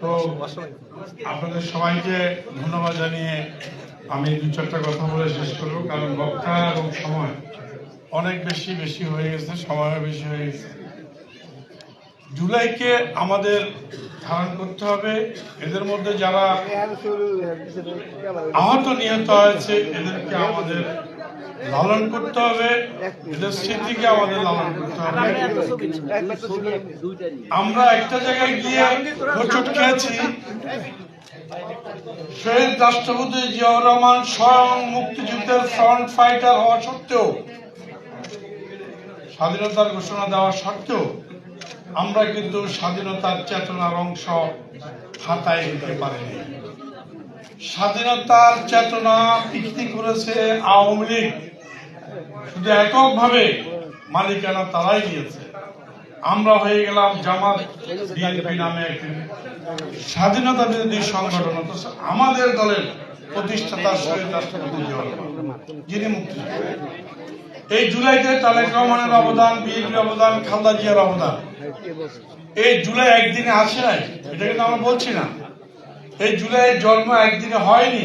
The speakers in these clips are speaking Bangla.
তো আপনাদের সবাইকে ধন্যবাদ জানিয়ে আমি দু চারটা কথা বলে শেষ করব, কারণ বক্তা এবং সময় অনেক বেশি বেশি হয়ে গেছে, সময়ও বেশি হয়ে গেছে। জুলাইকে আমাদের ধারণ করতে হবে। এদের মধ্যে যারা আহত নিহত হয়েছে এদেরকে আমাদের লালন করতে হবে। এদের স্মৃতিকে আমাদের লালন করতে হবে। আমরা একটা জায়গায় গিয়ে হোঁচট খেয়েছি। শহীদ রাষ্ট্রপতি জিয়াউর রহমান স্বয়ং মুক্তিযুদ্ধের ফ্রন্ট ফাইটার হওয়া সত্ত্বেও, স্বাধীনতার ঘোষণা দেওয়া সত্ত্বেও, আমরা কিন্তু স্বাধীনতার চেতনার অংশ হাতায় দিতে পারিনি। স্বাধীনতার চেতনা বিক্রি করেছে আওয়ামী লীগ। শুধু এককভাবে মালিকানা তারাই নিয়েছে। আমরা হয়ে গেলাম জামাত বিএনপি নামে একটি স্বাধীনতা বিরোধী সংগঠন, অথচ আমাদের দলের প্রতিষ্ঠাতা শহীদ রাষ্ট্রপতি যিনি মুক্তিযোদ্ধা এই জুলাইতে তালেক রহমানের অবদান, বিএনপির অবদান, খালদা জিয়ার অবদান, এই জুলাই একদিনে আসে নাই, এটা কিন্তু আমরা বলছি না। এই জুলাইয়ের জন্ম একদিনে হয়নি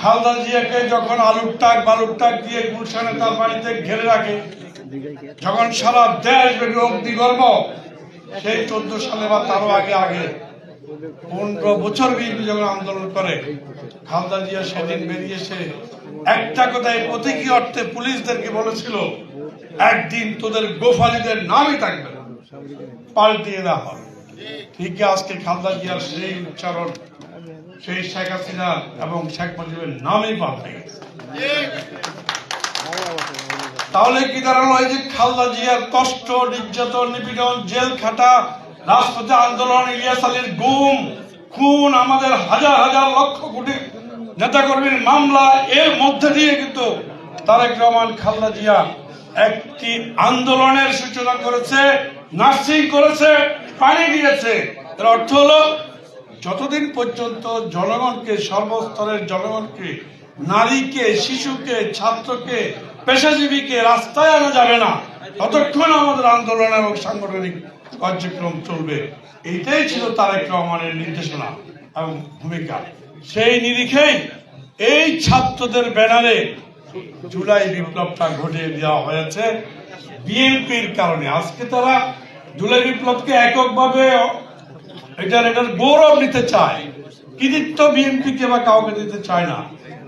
খালদা জিয়াকে যখন আলুর টাক বালুর টাক দিয়ে গুলশানে তার বাড়িতে ঘিরে রাখে, যখন সারা দেশ ব্যাপী অগ্নিগর্ভ, সেই চোদ্দ সালে বা তারও আগে আগে পনেরো বছর বিএনপি যখন আন্দোলন করে, খালদা জিয়া সেদিন বেরিয়েছে একটা কথায় প্রতীকী অর্থে পুলিশদেরকে বলেছিল, একদিন তোদের গোফালিদের নামই থাকবে না, পাল্টিয়ে দেওয়া হবে। ঠিকই আজকে খালদা জিয়ার সেই উচ্চারণ, সেই শেখ হাসিনা এবং শেখ মুজিবের নামই পাল্টে গেছে। তাহলে কি দাঁড়াল এই যে খালদা জিয়ার কষ্ট, নির্যাতন, নিপীড়ন, জেল খাটা, রাজপথে আন্দোলন, ইলিয়াস আলীর গুম, খুন, আমাদের হাজার হাজার লক্ষ কোটি নেতাকর্মীর মামলা, এর মধ্যে দিয়ে কিন্তু তারেক রহমান খালদা জিয়া একটি আন্দোলনের সূচনা করেছে, নার্সিং করেছে পানি দিয়েছে এর অর্থ হলো, যতদিন পর্যন্ত জনগণকে, সর্বস্তরের জনগণকে, নারীকে, শিশুকে, ছাত্রকে, পেশাজীবীকে রাস্তায় আনা যাবে না, ততক্ষণ আমাদের আন্দোলন এবং সাংগঠনিক কার্যক্রম চলবে। এইটাই ছিল তারেক রহমানের নির্দেশনা এবং ভূমিকা। সেই নিরিখেই এই ছাত্রদের ব্যানারে জুলাই বিপ্লবটা ঘটিয়ে দেওয়া হয়েছে। বিএনপির কারণে। আজকে তারা জুলাই বিপ্লবকে এককভাবে এটার এটার গৌরব নিতে চায়। কৃতিত্ব বিএনপিকে বা কাউকে দিতে চায় না।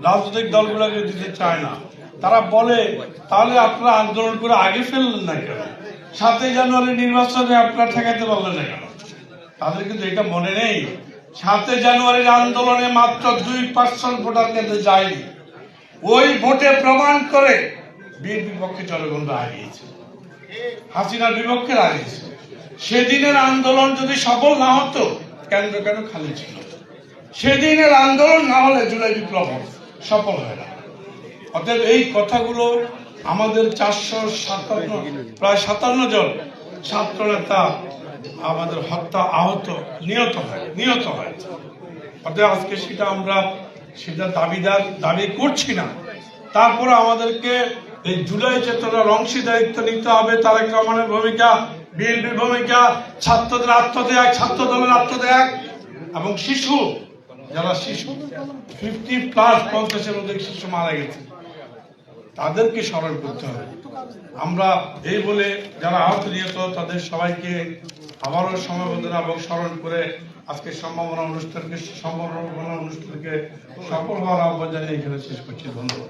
রাজনৈতিক দলগুলোকে দিতে চায় না। তারা বলে, তাহলে আপনারা আন্দোলন করে আগে ফেললেন না কেন? সাতই জানুয়ারি নির্বাচনে আপনারা ঠেকাতে পারলেন না কেন? তাদের কিন্তু এটা মনে নেই। সাতই জানুয়ারির আন্দোলনে মাত্র দুই পার্সেন্ট ভোটার কেন্দ্রে যায়নি। ওই ভোটে প্রমাণ করে বিএনপি পক্ষে জনগণ হারিয়েছে হাসিনার বিপক্ষে রায় দিয়েছে সেদিনের আন্দোলন যদি সফল না হতো, কেন্দ্র কেন খালি ছিল? সেদিনের আন্দোলন না হলে জুলাই বিপ্লব সফল হয় না। অতএব এই কথাগুলো আমাদের চারশো সাতান্ন, প্রায় সাতান্ন জন ছাত্র নেতা আমাদের হত্যা আহত, নিহত হয় নিহত হয়। অতএব আজকে সেটা আমরা সেটা দাবিদার, দাবি করছি না। তারপরে আমাদেরকে এই জুলাই চেতনার অংশীদারিত্ব নিতে হবে, তারেক রহমানের ভূমিকা। বিএনপির ভূমিকা, ছাত্রদের আত্মত্যাগ ছাত্র দলের আত্মত্যাগ এবং শিশু, যারা শিশু ফিফটি প্লাস পঞ্চাশের অধিক শিশু মারা গেছে, তাদেরকে স্মরণ করতে হবে। আমরা এই বলে যারা আহত নিহত, তাদের সবাইকে আবারও সমবেদনা এবং স্মরণ করে আজকে সম্ভাবনা অনুষ্ঠানকে সম্ভাবনা অনুষ্ঠানকে সফল হওয়ার আহ্বান জানিয়ে এখানে শেষ করছি। ধন্যবাদ।